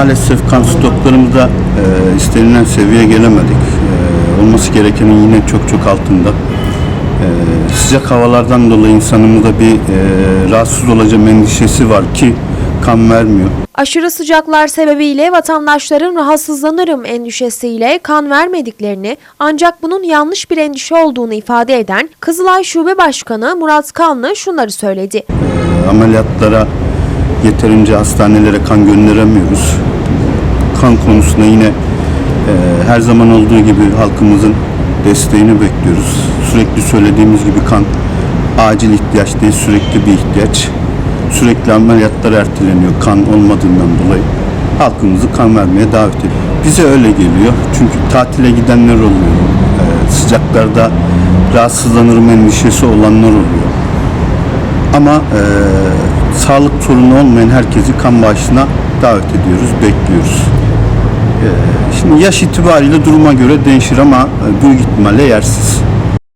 maalesef kan stoklarımızda e, istenilen seviyeye gelemedik. E, olması gerekenin yine çok çok altında. E, sıcak havalardan dolayı insanımızda bir e, rahatsız olacağım endişesi var ki kan vermiyor. Aşırı sıcaklar sebebiyle vatandaşların rahatsızlanırım endişesiyle kan vermediklerini ancak bunun yanlış bir endişe olduğunu ifade eden Kızılay Şube Başkanı Murat Kanlı şunları söyledi. E, ameliyatlara yeterince hastanelere kan gönderemiyoruz. Kan konusunda yine e, her zaman olduğu gibi halkımızın desteğini bekliyoruz. Sürekli söylediğimiz gibi kan acil ihtiyaç değil sürekli bir ihtiyaç. Sürekli ameliyatlar erteleniyor kan olmadığından dolayı. Halkımızı kan vermeye davet ediyor. Bize öyle geliyor. Çünkü tatile gidenler oluyor. E, sıcaklarda rahatsızlanırım endişesi olanlar oluyor. Ama e, sağlık sorunu olmayan herkesi kan bağışına davet ediyoruz, bekliyoruz. Şimdi yaş itibariyle duruma göre değişir ama büyük ihtimalle yersiz.